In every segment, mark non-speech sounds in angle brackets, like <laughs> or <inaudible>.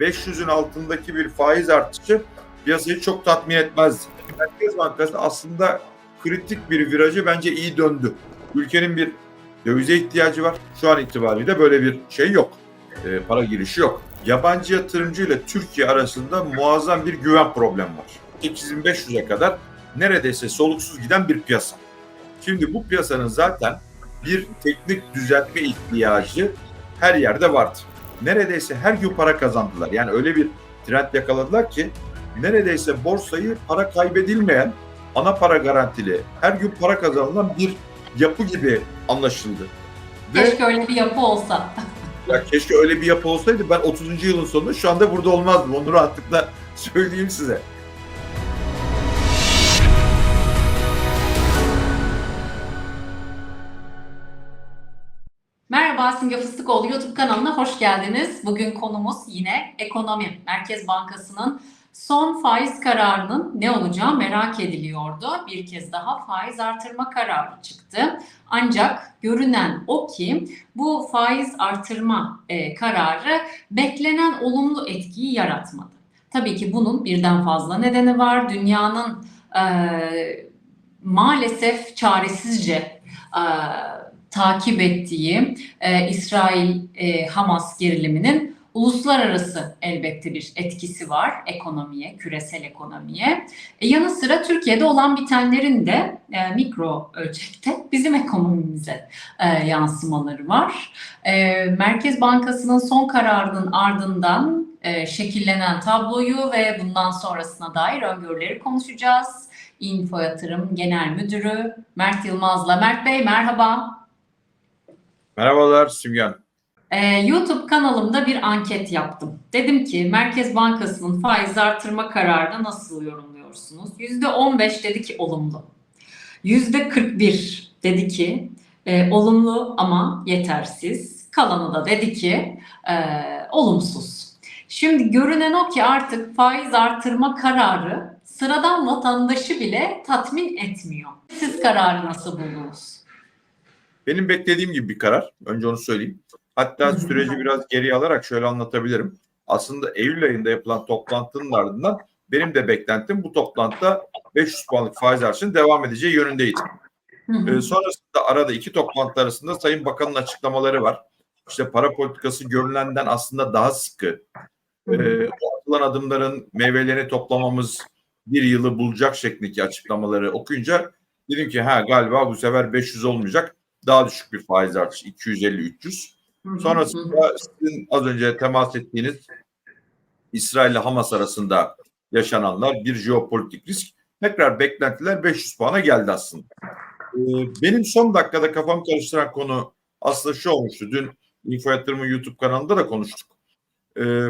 500'ün altındaki bir faiz artışı piyasayı çok tatmin etmez. Merkez Bankası aslında kritik bir virajı bence iyi döndü. Ülkenin bir dövize ihtiyacı var. Şu an itibariyle böyle bir şey yok. Ee, para girişi yok. Yabancı yatırımcı ile Türkiye arasında muazzam bir güven problemi var. 8500'e kadar neredeyse soluksuz giden bir piyasa. Şimdi bu piyasanın zaten bir teknik düzeltme ihtiyacı her yerde vardı. Neredeyse her gün para kazandılar. Yani öyle bir trend yakaladılar ki neredeyse borsayı para kaybedilmeyen, ana para garantili, her gün para kazanılan bir yapı gibi anlaşıldı. Ve Keşke öyle bir yapı olsa. <laughs> ya keşke öyle bir yapı olsaydı ben 30. yılın sonunda şu anda burada olmazdım. Onu rahatlıkla <laughs> söyleyeyim size. Simge Fıstıkoğlu YouTube kanalına hoş geldiniz. Bugün konumuz yine ekonomi. Merkez Bankası'nın son faiz kararının ne olacağı merak ediliyordu. Bir kez daha faiz artırma kararı çıktı. Ancak görünen o ki bu faiz artırma e, kararı beklenen olumlu etkiyi yaratmadı. Tabii ki bunun birden fazla nedeni var. Dünyanın e, maalesef çaresizce e, takip ettiği e, İsrail-Hamas geriliminin uluslararası elbette bir etkisi var ekonomiye, küresel ekonomiye. E, yanı sıra Türkiye'de olan bitenlerin de e, mikro ölçekte bizim ekonomimize e, yansımaları var. E, Merkez Bankası'nın son kararının ardından e, şekillenen tabloyu ve bundan sonrasına dair öngörüleri konuşacağız. Info Yatırım Genel Müdürü Mert Yılmaz'la. Mert Bey merhaba. Merhabalar Simgen. Ee, YouTube kanalımda bir anket yaptım. Dedim ki Merkez Bankası'nın faiz artırma kararını nasıl yorumluyorsunuz? %15 dedi ki olumlu. %41 dedi ki e, olumlu ama yetersiz. Kalanı da dedi ki e, olumsuz. Şimdi görünen o ki artık faiz artırma kararı sıradan vatandaşı bile tatmin etmiyor. Siz kararı nasıl buldunuz? Benim beklediğim gibi bir karar. Önce onu söyleyeyim. Hatta süreci biraz geriye alarak şöyle anlatabilirim. Aslında Eylül ayında yapılan toplantının ardından benim de beklentim bu toplantıda 500 puanlık faiz artışının devam edeceği yönündeydi. Ee, sonrasında arada iki toplantı arasında Sayın Bakan'ın açıklamaları var. İşte para politikası görünenden aslında daha sıkı. Ee, atılan adımların meyvelerini toplamamız bir yılı bulacak şeklindeki açıklamaları okuyunca dedim ki ha galiba bu sefer 500 olmayacak. Daha düşük bir faiz artışı 250-300. Hı hı. Sonrasında sizin az önce temas ettiğiniz İsrail ile Hamas arasında yaşananlar bir jeopolitik risk. Tekrar beklentiler 500 puana geldi aslında. Ee, benim son dakikada kafam karıştıran konu aslında şu olmuştu. Dün Info Yatırım'ın YouTube kanalında da konuştuk. Ee,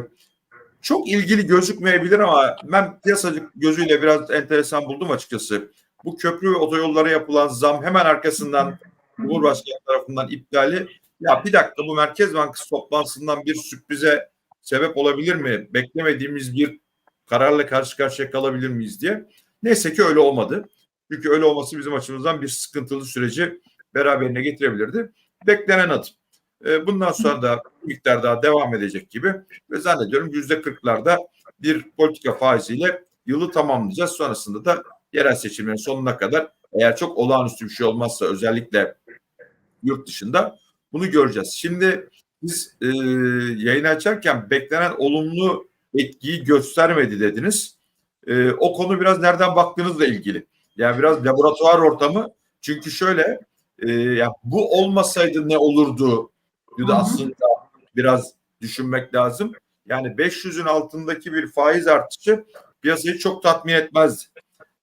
çok ilgili gözükmeyebilir ama ben piyasacı gözüyle biraz enteresan buldum açıkçası. Bu köprü ve otoyollara yapılan zam hemen arkasından Cumhurbaşkanı tarafından iptali ya bir dakika bu Merkez Bankası toplantısından bir sürprize sebep olabilir mi? Beklemediğimiz bir kararla karşı karşıya kalabilir miyiz diye. Neyse ki öyle olmadı. Çünkü öyle olması bizim açımızdan bir sıkıntılı süreci beraberine getirebilirdi. Beklenen adım. Ee, Bundan sonra da miktar daha devam edecek gibi ve zannediyorum yüzde kırklarda bir politika faiziyle yılı tamamlayacağız. Sonrasında da yerel seçimlerin sonuna kadar eğer çok olağanüstü bir şey olmazsa özellikle yurt dışında bunu göreceğiz. Şimdi biz e, yayın açarken beklenen olumlu etkiyi göstermedi dediniz. E, o konu biraz nereden baktığınızla ilgili. Yani biraz laboratuvar ortamı. Çünkü şöyle e, ya bu olmasaydı ne olurdu hı. da aslında biraz düşünmek lazım. Yani 500'ün altındaki bir faiz artışı piyasayı çok tatmin etmezdi.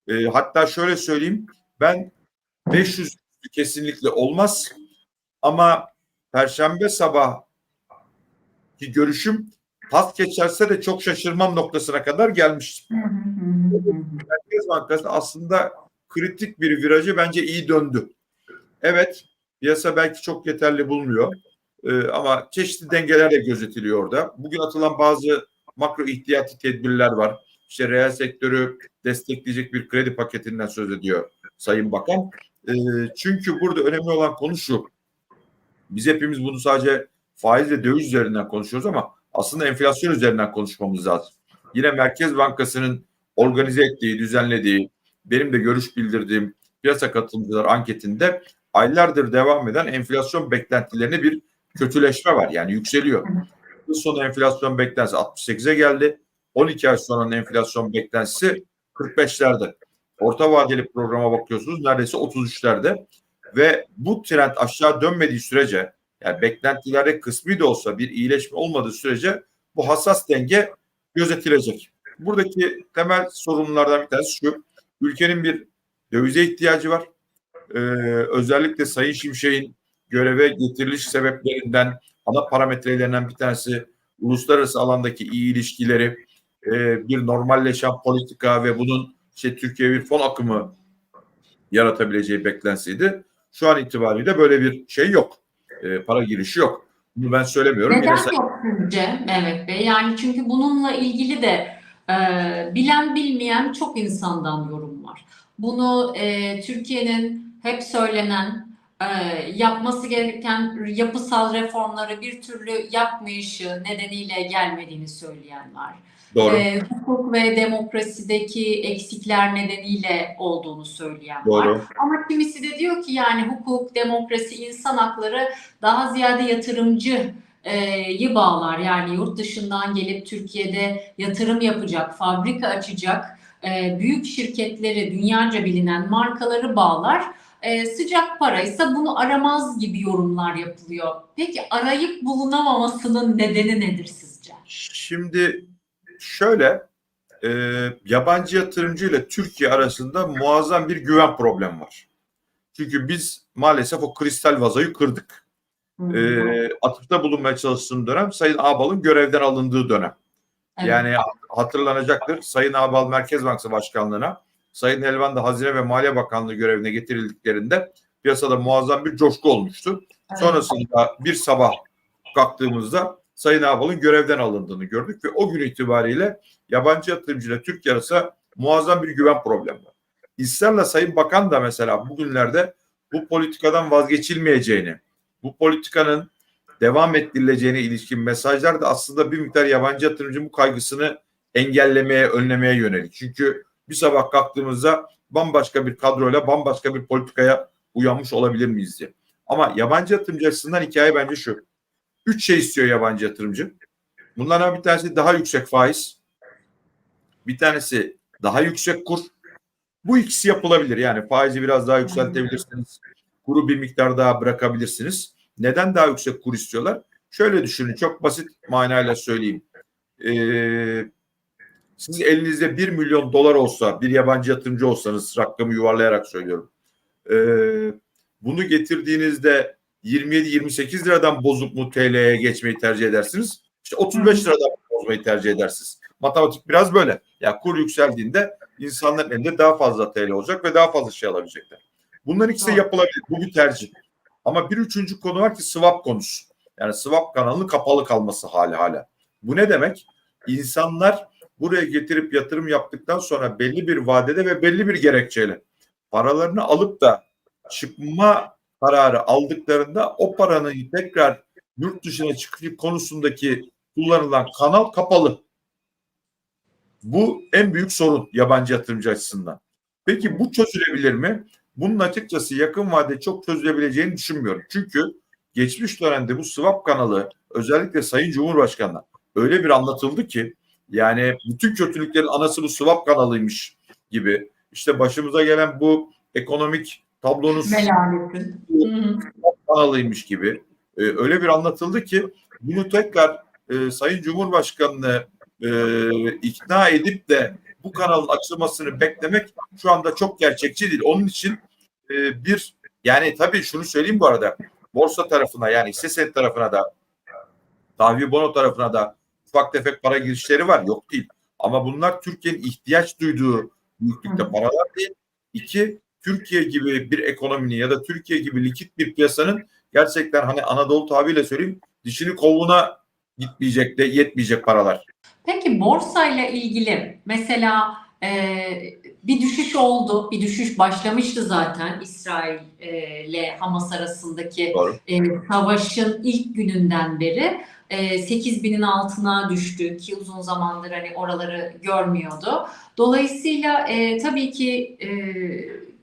E, hatta şöyle söyleyeyim ben 500 kesinlikle olmaz ama Perşembe sabah ki görüşüm pas geçerse de çok şaşırmam noktasına kadar hı. Merkez Bankası aslında kritik bir virajı bence iyi döndü. Evet piyasa belki çok yeterli bulmuyor Ee, ama çeşitli dengeler de gözetiliyor orada. Bugün atılan bazı makro ihtiyati tedbirler var. İşte reel sektörü destekleyecek bir kredi paketinden söz ediyor Sayın Bakan. Ee, çünkü burada önemli olan konu şu. Biz hepimiz bunu sadece faiz ve döviz üzerinden konuşuyoruz ama aslında enflasyon üzerinden konuşmamız lazım. Yine Merkez Bankası'nın organize ettiği, düzenlediği, benim de görüş bildirdiğim piyasa katılımcılar anketinde aylardır devam eden enflasyon beklentilerine bir kötüleşme var. Yani yükseliyor. Yıl sonu enflasyon beklentisi 68'e geldi. 12 ay sonranın enflasyon beklentisi 45'lerde. Orta vadeli programa bakıyorsunuz neredeyse 33'lerde ve bu trend aşağı dönmediği sürece yani beklentilerde kısmi de olsa bir iyileşme olmadığı sürece bu hassas denge gözetilecek. Buradaki temel sorunlardan bir tanesi şu. Ülkenin bir dövize ihtiyacı var. Ee, özellikle Sayın Şimşek'in göreve getiriliş sebeplerinden ana parametrelerinden bir tanesi uluslararası alandaki iyi ilişkileri, e, bir normalleşen politika ve bunun işte Türkiye bir fon akımı yaratabileceği beklentisiydi. Şu an itibariyle böyle bir şey yok. E, para girişi yok. Bunu ben söylemiyorum. Neden Yine yok sizce Mehmet Bey? Yani çünkü bununla ilgili de e, bilen bilmeyen çok insandan yorum var. Bunu e, Türkiye'nin hep söylenen e, yapması gereken yapısal reformları bir türlü yapmayışı nedeniyle gelmediğini söyleyen var. Doğru. E, hukuk ve demokrasideki eksikler nedeniyle olduğunu söyleyen var. Doğru. Ama kimisi de diyor ki yani hukuk, demokrasi, insan hakları daha ziyade yatırımcı yi bağlar. Yani yurt dışından gelip Türkiye'de yatırım yapacak, fabrika açacak büyük şirketleri, dünyaca bilinen markaları bağlar. Sıcak para ise bunu aramaz gibi yorumlar yapılıyor. Peki arayıp bulunamamasının nedeni nedir sizce? Şimdi şöyle e, yabancı yatırımcı ile Türkiye arasında muazzam bir güven problemi var. Çünkü biz maalesef o kristal vazoyu kırdık. E, atıfta bulunmaya çalıştığım dönem Sayın Ağbal'ın görevden alındığı dönem. Evet. Yani hatırlanacaktır Sayın Ağbal Merkez Bankası Başkanlığı'na, Sayın Elvan da Hazine ve Maliye Bakanlığı görevine getirildiklerinde piyasada muazzam bir coşku olmuştu. Evet. Sonrasında bir sabah kalktığımızda Sayın Ağbal'ın görevden alındığını gördük ve o gün itibariyle yabancı yatırımcıyla Türkiye arasında muazzam bir güven problemi var. İsrarla Sayın Bakan da mesela bugünlerde bu politikadan vazgeçilmeyeceğini, bu politikanın devam ettirileceğine ilişkin mesajlar da aslında bir miktar yabancı yatırımcı bu kaygısını engellemeye, önlemeye yönelik. Çünkü bir sabah kalktığımızda bambaşka bir kadroyla bambaşka bir politikaya uyanmış olabilir miyiz diye. Ama yabancı yatırımcı açısından hikaye bence şu. Üç şey istiyor yabancı yatırımcı. Bunlardan bir tanesi daha yüksek faiz. Bir tanesi daha yüksek kur. Bu ikisi yapılabilir. Yani faizi biraz daha yükseltebilirsiniz. Kuru bir miktar daha bırakabilirsiniz. Neden daha yüksek kur istiyorlar? Şöyle düşünün. Çok basit manayla söyleyeyim. Ee, siz elinizde 1 milyon dolar olsa, bir yabancı yatırımcı olsanız, rakamı yuvarlayarak söylüyorum. Ee, bunu getirdiğinizde 27-28 liradan bozup mu TL'ye geçmeyi tercih edersiniz? İşte 35 liradan bozmayı tercih edersiniz. Matematik biraz böyle. Ya yani kur yükseldiğinde insanların elinde daha fazla TL olacak ve daha fazla şey alabilecekler. Bunların ikisi de yapılabilir. Bu bir tercih. Ama bir üçüncü konu var ki swap konusu. Yani swap kanalının kapalı kalması hali hala. Bu ne demek? İnsanlar buraya getirip yatırım yaptıktan sonra belli bir vadede ve belli bir gerekçeyle paralarını alıp da çıkma kararı aldıklarında o paranın tekrar yurt dışına çıkış konusundaki kullanılan kanal kapalı. Bu en büyük sorun yabancı yatırımcı açısından. Peki bu çözülebilir mi? Bunun açıkçası yakın vadede çok çözülebileceğini düşünmüyorum. Çünkü geçmiş dönemde bu swap kanalı özellikle Sayın Cumhurbaşkanı'na öyle bir anlatıldı ki yani bütün kötülüklerin anası bu swap kanalıymış gibi. İşte başımıza gelen bu ekonomik tablonun Kanalıymış gibi. Ee, öyle bir anlatıldı ki bunu tekrar e, Sayın Cumhurbaşkanı'nı e, ikna edip de bu kanalın açılmasını beklemek şu anda çok gerçekçi değil. Onun için e, bir yani tabii şunu söyleyeyim bu arada borsa tarafına yani hisse senedi tarafına da tahvil bono tarafına da ufak tefek para girişleri var yok değil. Ama bunlar Türkiye'nin ihtiyaç duyduğu büyüklükte paralar değil. İki, Türkiye gibi bir ekonominin ya da Türkiye gibi likit bir piyasanın gerçekten hani Anadolu tabiriyle söyleyeyim dişini kovuğuna gitmeyecek de yetmeyecek paralar. Peki borsayla ilgili mesela e, bir düşüş oldu. Bir düşüş başlamıştı zaten İsrail e, ile Hamas arasındaki Doğru. e, savaşın ilk gününden beri e, 8 binin altına düştü ki uzun zamandır hani oraları görmüyordu. Dolayısıyla e, tabii ki e,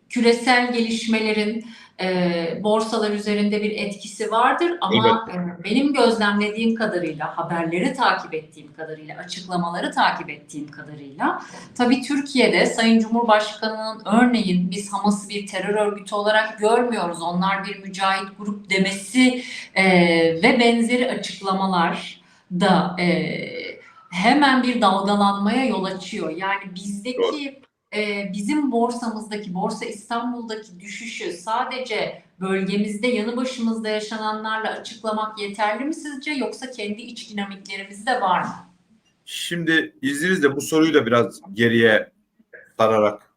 küresel gelişmelerin e, borsalar üzerinde bir etkisi vardır. Ama e, benim gözlemlediğim kadarıyla, haberleri takip ettiğim kadarıyla, açıklamaları takip ettiğim kadarıyla tabii Türkiye'de Sayın Cumhurbaşkanı'nın örneğin biz Hamas'ı bir terör örgütü olarak görmüyoruz, onlar bir mücahit grup demesi e, ve benzeri açıklamalar da e, hemen bir dalgalanmaya yol açıyor. Yani bizdeki e, bizim borsamızdaki, Borsa İstanbul'daki düşüşü sadece bölgemizde, yanı başımızda yaşananlarla açıklamak yeterli mi sizce yoksa kendi iç dinamiklerimiz de var mı? Şimdi izninizle bu soruyu da biraz geriye sararak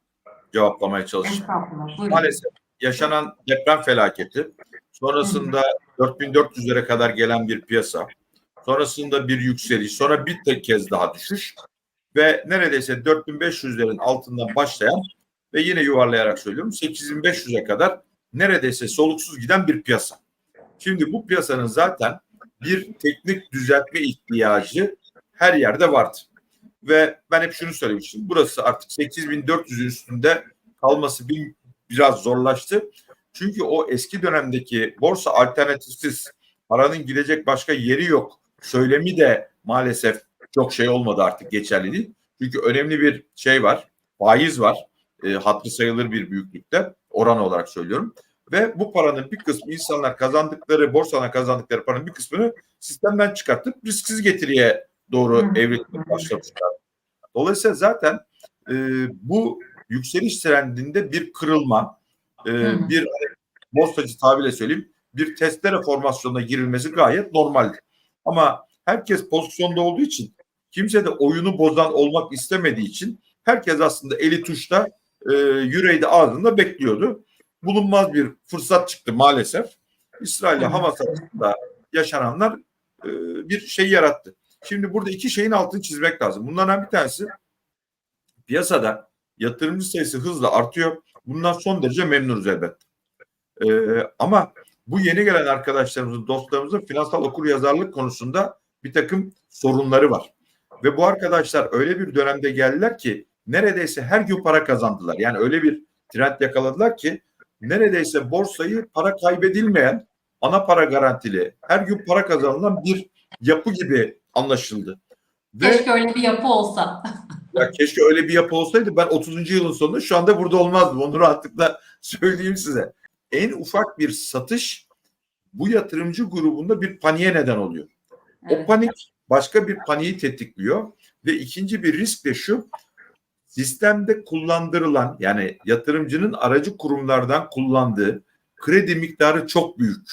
cevaplamaya. Buyurun. Maalesef yaşanan deprem felaketi, sonrasında 4400'lere kadar gelen bir piyasa, sonrasında bir yükseliş, sonra bir tek kez daha düşüş ve neredeyse 4500'lerin altından başlayan ve yine yuvarlayarak söylüyorum 8500'e kadar neredeyse soluksuz giden bir piyasa. Şimdi bu piyasanın zaten bir teknik düzeltme ihtiyacı her yerde vardı. Ve ben hep şunu söylemiştim. Burası artık 8400'ün üstünde kalması bir, biraz zorlaştı. Çünkü o eski dönemdeki borsa alternatifsiz paranın gidecek başka yeri yok. Söylemi de maalesef çok şey olmadı artık geçerli değil. Çünkü önemli bir şey var. Faiz var. E, hatırı sayılır bir büyüklükte. Oran olarak söylüyorum. Ve bu paranın bir kısmı insanlar kazandıkları, borsadan kazandıkları paranın bir kısmını sistemden çıkartıp risksiz getiriye doğru evrilmeye başlamışlar. Dolayısıyla zaten e, bu yükseliş trendinde bir kırılma, e, bir borsacı tabirle söyleyeyim, bir testere formasyonuna girilmesi gayet normal. Ama herkes pozisyonda olduğu için, kimse de oyunu bozan olmak istemediği için herkes aslında eli tuşta, e, yüreği de ağzında bekliyordu. Bulunmaz bir fırsat çıktı maalesef. İsrail ile. Hamas arasında yaşananlar e, bir şey yarattı. Şimdi burada iki şeyin altını çizmek lazım. Bunlardan bir tanesi piyasada yatırımcı sayısı hızla artıyor. Bundan son derece memnunuz elbette. Ee, ama bu yeni gelen arkadaşlarımızın, dostlarımızın finansal okuryazarlık konusunda bir takım sorunları var. Ve bu arkadaşlar öyle bir dönemde geldiler ki neredeyse her gün para kazandılar. Yani öyle bir trend yakaladılar ki neredeyse borsayı para kaybedilmeyen, ana para garantili, her gün para kazanılan bir yapı gibi anlaşıldı. Ve Keşke öyle bir yapı olsa. <laughs> ya keşke öyle bir yapı olsaydı ben 30. yılın sonunda şu anda burada olmazdım. Onu rahatlıkla <laughs> söyleyeyim size. En ufak bir satış bu yatırımcı grubunda bir paniğe neden oluyor. O Evet. panik başka bir paniği tetikliyor ve ikinci bir risk de şu sistemde kullandırılan yani yatırımcının aracı kurumlardan kullandığı kredi miktarı çok büyük.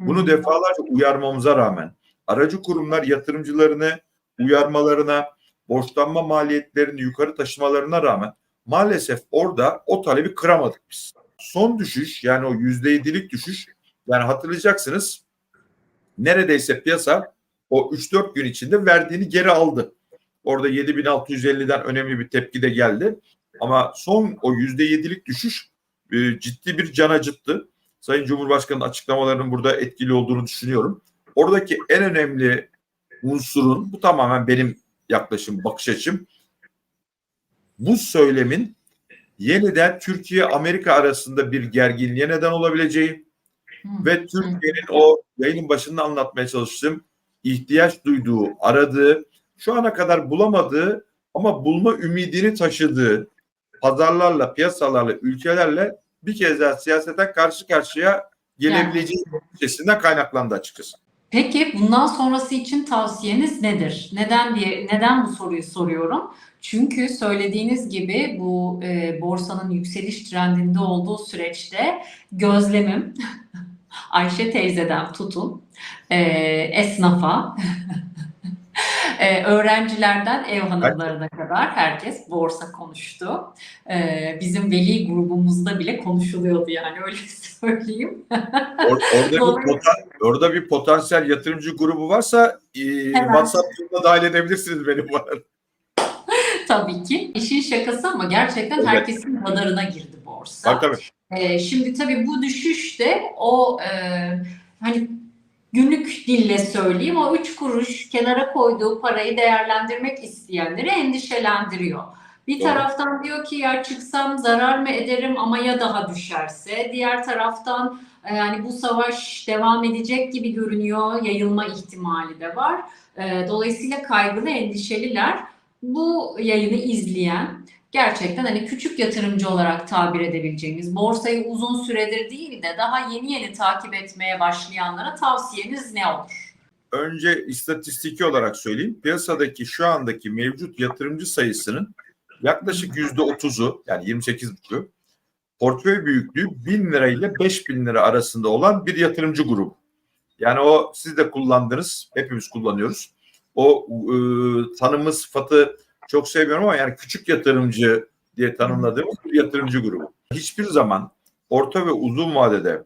Bunu defalarca uyarmamıza rağmen aracı kurumlar yatırımcılarını uyarmalarına, borçlanma maliyetlerini yukarı taşımalarına rağmen maalesef orada o talebi kıramadık biz. Son düşüş yani o yüzde yedilik düşüş yani hatırlayacaksınız neredeyse piyasa o 3-4 gün içinde verdiğini geri aldı. Orada 7650'den önemli bir tepki de geldi. Ama son o yüzde yedilik düşüş e, ciddi bir can acıttı. Sayın Cumhurbaşkanı'nın açıklamalarının burada etkili olduğunu düşünüyorum. Oradaki en önemli unsurun, bu tamamen benim yaklaşım, bakış açım. Bu söylemin yeniden Türkiye-Amerika arasında bir gerginliğe neden olabileceği ve Türkiye'nin o yayının başında anlatmaya çalıştığım ihtiyaç duyduğu, aradığı, şu ana kadar bulamadığı ama bulma ümidini taşıdığı pazarlarla, piyasalarla, ülkelerle bir kez daha siyasete karşı karşıya gelebileceği düşüncesinden kaynaklandı açıkçası. Peki bundan sonrası için tavsiyeniz nedir? Neden diye neden bu soruyu soruyorum? Çünkü söylediğiniz gibi bu e, borsanın yükseliş trendinde olduğu süreçte gözlemim <laughs> Ayşe teyzeden tutun e, esnafa <laughs> e, öğrencilerden ev hanımlarına kadar herkes borsa konuştu. E, bizim veli grubumuzda bile konuşuluyordu yani öyle <laughs> söyleyeyim. Or- orada, bir potan- orada bir potansiyel yatırımcı grubu varsa e, WhatsApp grubuna dahil edebilirsiniz beni bu arada. tabii ki. İşin şakası ama gerçekten Evet. herkesin radarına girdi borsa. Tabii tabii. Ee, şimdi tabii bu düşüş de o e, hani günlük dille söyleyeyim o üç kuruş kenara koyduğu parayı değerlendirmek isteyenleri endişelendiriyor. Bir Doğru. taraftan diyor ki ya çıksam zarar mı ederim ama ya daha düşerse. Diğer taraftan e, yani bu savaş devam edecek gibi görünüyor. Yayılma ihtimali de var. E, Dolayısıyla kaygılı, endişeliler. Bu yayını izleyen gerçekten hani küçük yatırımcı olarak tabir edebileceğimiz borsayı uzun süredir değil de daha yeni yeni takip etmeye başlayanlara tavsiyeniz ne olur? Önce istatistiki olarak söyleyeyim. Piyasadaki şu andaki mevcut yatırımcı sayısının yaklaşık yüzde otuzu yani 28,5'ü portföy büyüklüğü 1000 lira ile 5000 lira arasında olan bir yatırımcı grubu. Yani o siz de kullandınız, hepimiz kullanıyoruz. O e, tanımı sıfatı çok sevmiyorum ama yani küçük yatırımcı diye tanımladığımız bir yatırımcı grubu. Hiçbir zaman orta ve uzun vadede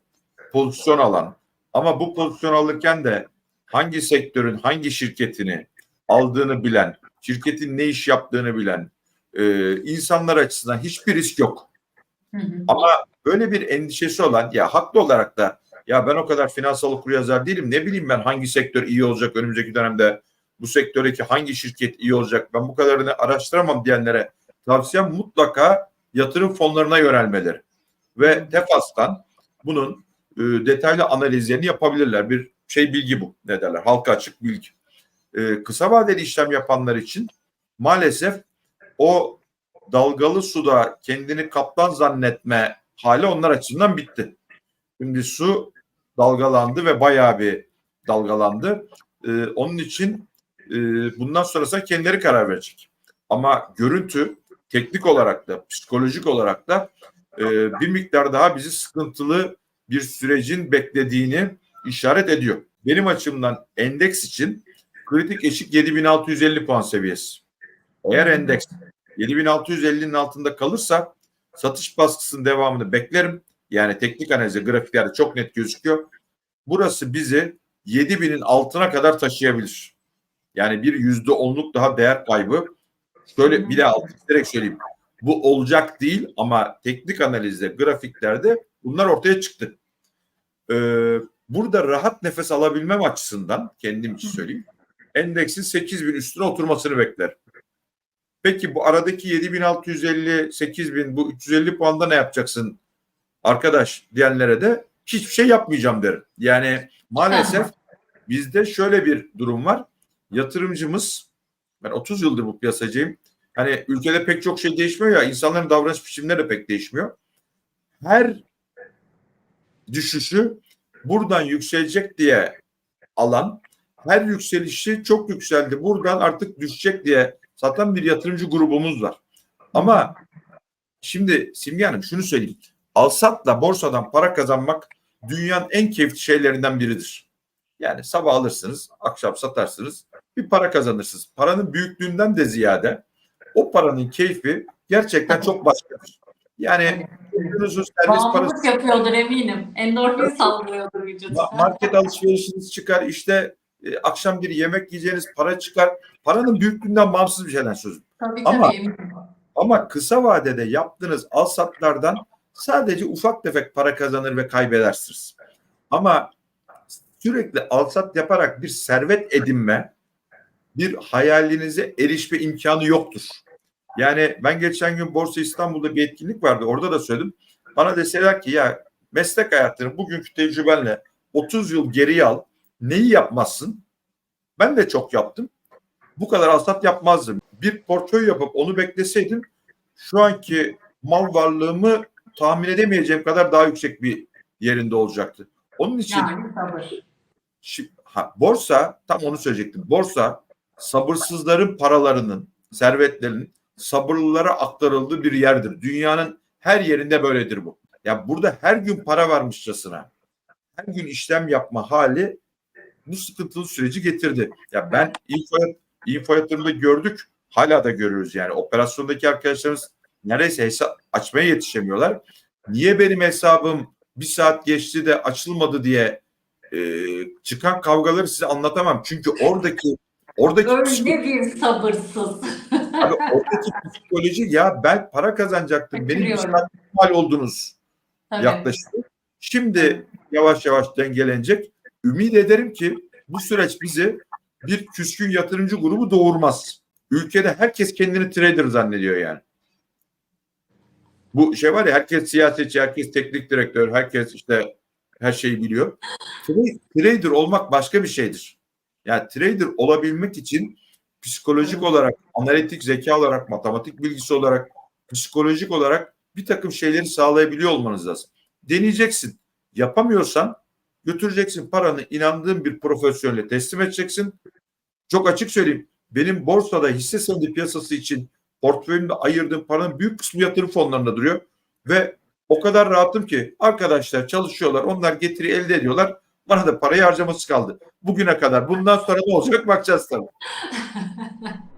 pozisyon alan ama bu pozisyon alırken de hangi sektörün hangi şirketini aldığını bilen, şirketin ne iş yaptığını bilen e, insanlar açısından hiçbir risk yok. Hı hı. Ama böyle bir endişesi olan ya haklı olarak da ya ben o kadar finansal okuryazar değilim ne bileyim ben hangi sektör iyi olacak önümüzdeki dönemde bu sektördeki hangi şirket iyi olacak ben bu kadarını araştıramam diyenlere tavsiyem mutlaka yatırım fonlarına yönelmeleri ve TEFAS'tan bunun e, detaylı analizlerini yapabilirler. Bir şey bilgi bu ne derler halka açık bilgi. E, kısa vadeli işlem yapanlar için maalesef o dalgalı suda kendini kaptan zannetme hali onlar açısından bitti. Şimdi su dalgalandı ve bayağı bir dalgalandı. Ee, onun için e, bundan sonrasında kendileri karar verecek. Ama görüntü teknik olarak da psikolojik olarak da e, bir miktar daha bizi sıkıntılı bir sürecin beklediğini işaret ediyor. Benim açımdan endeks için kritik eşik 7650 puan seviyesi. Eğer endeks 7650'nin altında kalırsa satış baskısının devamını beklerim. Yani teknik analizde grafiklerde çok net gözüküyor. Burası bizi 7000'in altına kadar taşıyabilir. Yani bir yüzde onluk daha değer kaybı. Şöyle bir daha altı direkt söyleyeyim. Bu olacak değil ama teknik analizde, grafiklerde bunlar ortaya çıktı. Ee, burada rahat nefes alabilmem açısından kendim için söyleyeyim. Endeksin 8000 üstüne oturmasını beklerim. Peki bu aradaki 7650, 8000 bu 350 puanda ne yapacaksın arkadaş diyenlere de hiçbir şey yapmayacağım derim. Yani maalesef bizde şöyle bir durum var. Yatırımcımız ben 30 yıldır bu piyasacıyım. Hani ülkede pek çok şey değişmiyor ya insanların davranış biçimleri de pek değişmiyor. Her düşüşü buradan yükselecek diye alan her yükselişi çok yükseldi buradan artık düşecek diye satan bir yatırımcı grubumuz var. Ama şimdi Simge Hanım şunu söyleyeyim. Alsatla borsadan para kazanmak dünyanın en keyifli şeylerinden biridir. Yani sabah alırsınız, akşam satarsınız, bir para kazanırsınız. Paranın büyüklüğünden de ziyade o paranın keyfi gerçekten çok başkadır. Yani ürününüzün servis parası yapıyordur eminim. Endorfin salgılıyordur vücut. Ma- market alışverişiniz çıkar işte e, akşam bir yemek yiyeceğiniz para çıkar. Paranın büyüklüğünden bağımsız bir şeyden söz. Tabii Ama- tabii eminim. Ama kısa vadede yaptığınız al satlardan sadece ufak tefek para kazanır ve kaybedersiniz. Ama sürekli al sat yaparak bir servet edinme, bir hayalinize erişme imkanı yoktur. Yani ben geçen gün Borsa İstanbul'da bir etkinlik vardı. Orada da söyledim. Bana deseler ki ya meslek hayatını bugünkü tecrübenle 30 yıl geriye al. Neyi yapmazsın? Ben de çok yaptım. Bu kadar alsat yapmazdım. Bir portföy yapıp onu bekleseydim şu anki mal varlığımı tahmin edemeyeceğim kadar daha yüksek bir yerinde olacaktı. Onun için Yani sabır. Şi- ha, borsa tam onu söyleyecektim. Borsa sabırsızların paralarının, servetlerinin sabırlılara aktarıldığı bir yerdir. Dünyanın her yerinde böyledir bu. Ya burada her gün para varmışçasına her gün işlem yapma hali bu sıkıntılı süreci getirdi. Ya ben info, info yatırımda gördük. Hala da görüyoruz yani. Operasyondaki arkadaşlarımız neredeyse hesap açmaya yetişemiyorlar. Niye benim hesabım bir saat geçti de açılmadı diye e, çıkan kavgaları size anlatamam. Çünkü oradaki oradaki Öyle bir sabırsız. Abi oradaki psikoloji ya ben para kazanacaktım. Benim işten mal oldunuz Tabii. yaklaşık. Şimdi yavaş yavaş dengelenecek. Ümit ederim ki bu süreç bizi bir küskün yatırımcı grubu doğurmaz. Ülkede herkes kendini trader zannediyor yani. Bu şey var ya herkes siyasetçi, herkes teknik direktör, herkes işte her şeyi biliyor. Tra- Trader olmak başka bir şeydir. Yani trader olabilmek için psikolojik olarak, analitik zeka olarak, matematik bilgisi olarak, psikolojik olarak bir takım şeyleri sağlayabiliyor olmanız lazım. Deneyeceksin. Yapamıyorsan götüreceksin paranı inandığın bir profesyonelle teslim edeceksin. Çok açık söyleyeyim. Benim borsada hisse senedi piyasası için portföyümde ayırdığım paranın büyük kısmı yatırım fonlarında duruyor. Ve o kadar rahatım ki arkadaşlar çalışıyorlar. Onlar getiri elde ediyorlar. Bana da parayı harcaması kaldı. Bugüne kadar. Bundan sonra ne olacak bakacağız tabii. <laughs>